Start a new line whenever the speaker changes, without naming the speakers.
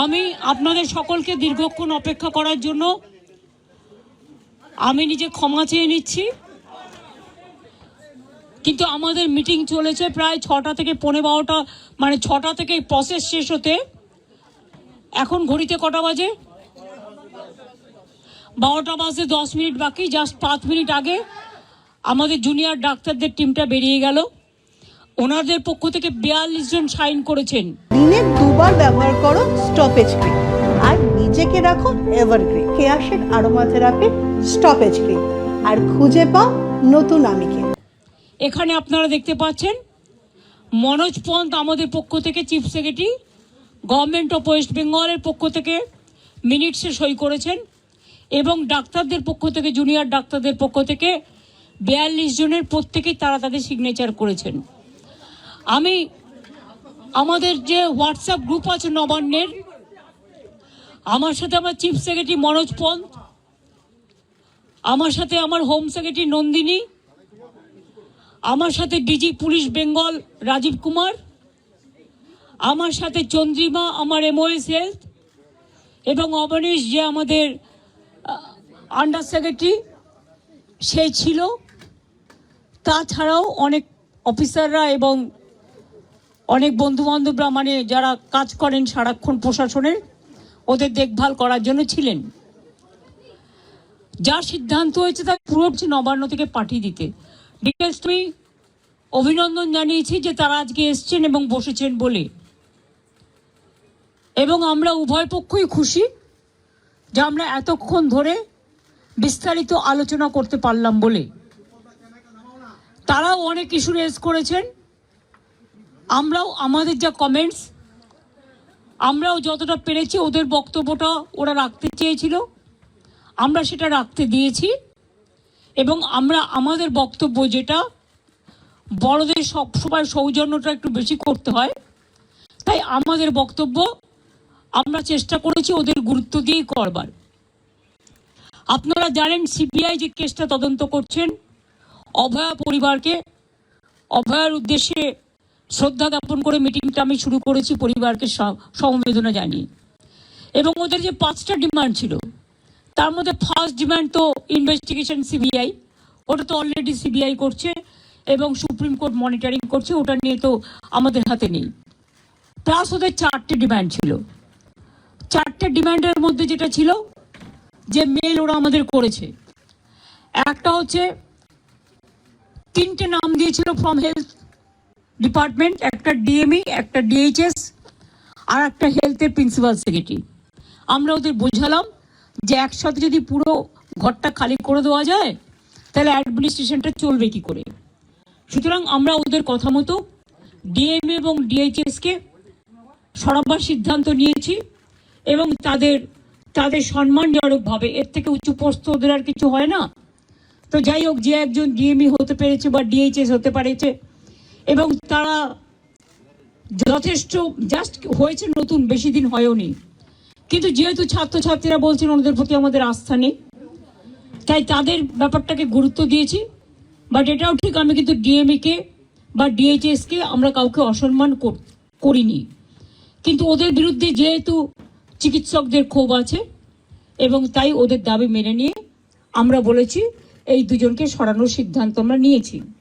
আমি আপনাদের সকলকে দীর্ঘক্ষণ অপেক্ষা করার জন্য আমি নিজে ক্ষমা চেয়ে নিচ্ছি। কিন্তু আমাদের মিটিং চলেছে প্রায় ছটা থেকে পৌনে বারোটা মানে ছটা থেকে প্রসেস শেষ হতে। এখন ঘড়িতে কটা বাজে? বারোটা বাজে দশ মিনিট বাকি জাস্ট পাঁচ মিনিট আগে আমাদের জুনিয়র ডাক্তারদের টিমটা বেরিয়ে গেল। ওনাদের পক্ষ থেকে বিয়াল্লিশ জন সাইন করেছেন।
দিনে দুবার ব্যবহার করো স্টপেজ ক্রিম আর নিজেকে রাখো এভারগ্রিন কেয়াশেড আরোমা থেরাপি স্টপেজ ক্রিম আর খুঁজে পাও নতুন আমিকে।
এখানে আপনারা দেখতে পাচ্ছেন মনোজ পন্ত আমাদের পক্ষ থেকে chief secretary government of West বেঙ্গলের পক্ষ থেকে মিনিটসে সই করেছেন এবং ডাক্তারদের পক্ষ থেকে জুনিয়র ডাক্তারদের পক্ষ থেকে বিয়াল্লিশ জনের প্রত্যেকেই তারা তাদের সিগনেচার করেছেন। আমি আমাদের যে হোয়াটসঅ্যাপ গ্রুপ আছে নবান্নের, আমার সাথে আমার চিফ সেক্রেটারি মনোজ পন্ত আমার সাথে আমার হোম সেক্রেটারি নন্দিনী, আমার সাথে ডিজি পুলিশ বেঙ্গল রাজীব কুমার, আমার সাথে চন্দ্রিমা, আমার এমওএস হেলথ এবং অবনীশ যে আমাদের আন্ডার সেক্রেটারি সে ছিল। তাছাড়াও অনেক অফিসাররা এবং অনেক বন্ধু বান্ধবরা মানে যারা কাজ করেন সারাক্ষণ প্রশাসনের, ওদের দেখভাল করার জন্য ছিলেন। যা সিদ্ধান্ত হয়েছে তা পুরো নবান্ন থেকে পাঠিয়ে দিতে। ডিটেলস তুমি অভিনন্দন জানিয়েছি যে তারা আজকে এসছেন এবং বসেছেন বলে। এবং আমরা উভয় পক্ষই খুশি যে আমরা এতক্ষণ ধরে বিস্তারিত আলোচনা করতে পারলাম বলে। তারাও অনেক ইস্যু রেজ করেছেন। আমরাও আমাদের যা কমেন্টস আমরাও যতটা পেরেছি ওদের বক্তব্যটা ওরা রাখতে চেয়েছিল। আমরা সেটা রাখতে দিয়েছি এবং আমরা আমাদের বক্তব্য যেটা, বড়দের সবসময় সৌজন্যটা একটু বেশি করতে হয়। তাই আমাদের বক্তব্য আমরা চেষ্টা করেছি ওদের গুরুত্ব দিয়েই করবার। আপনারা জানেন সিবিআই যে কেসটা তদন্ত করছেন, অভয়া পরিবারকে, অভয়ার উদ্দেশ্যে শ্রদ্ধা জ্ঞাপন করে মিটিংটা আমি শুরু করেছি পরিবারকে সমবেদনা জানিয়ে। এবং ওদের যে পাঁচটা ডিমান্ড ছিল, তার মধ্যে ফার্স্ট ডিমান্ড তো ইনভেস্টিগেশন সিবিআই ওটা তো অলরেডি সিবিআই করছে এবং সুপ্রিম কোর্ট মনিটরিং করছে, ওটা নিয়ে তো আমাদের হাতে নেই। প্লাস ওদের চারটে ডিমান্ড ছিল। চারটে ডিমান্ডের মধ্যে যেটা ছিল, যে মেল ওরা আমাদের করেছে। একটা হচ্ছে, তিনটে নাম দিয়েছিল ফ্রম হেলথ ডিপার্টমেন্ট, একটা ডিএমই, একটা ডিএইচএস, আর একটা হেলথের প্রিন্সিপাল সেক্রেটারি। আমরা ওদের বোঝালাম যে একসাথে যদি পুরো ঘরটা খালি করে দেওয়া যায়, তাহলে অ্যাডমিনিস্ট্রেশনটা চলবে কি করে? সুতরাং আমরা ওদের কথা মতো ডিএম এবং ডিএইচএসকে সরাবার সিদ্ধান্ত নিয়েছি এবং তাদের তাদের সম্মানজনকভাবে এর থেকে উচ্চ পোস্ত ওদের আর কিছু হয় না। তো যাই হোক, যে একজন ডিএমই হতে পেরেছে বা ডিএইচএস হতে পেরেছে এবং তারা যথেষ্ট জাস্ট হয়েছে নতুন, বেশি দিন হয়ওনি কিন্তু যেহেতু ছাত্রছাত্রীরা বলছেন ওদের প্রতি আমাদের আস্থা নেই, তাই তাদের ব্যাপারটাকে গুরুত্ব দিয়েছি। বাট এটাও ঠিক, আমি কিন্তু ডিএমএকে বা ডিএইচএসকে আমরা কাউকে অসম্মান কর- করিনি। কিন্তু ওদের বিরুদ্ধে যেহেতু চিকিৎসকদের ক্ষোভ আছে, এবং তাই ওদের দাবি মেনে নিয়ে আমরা বলেছি, এই দুজনকে সরানোর সিদ্ধান্ত আমরা নিয়েছি।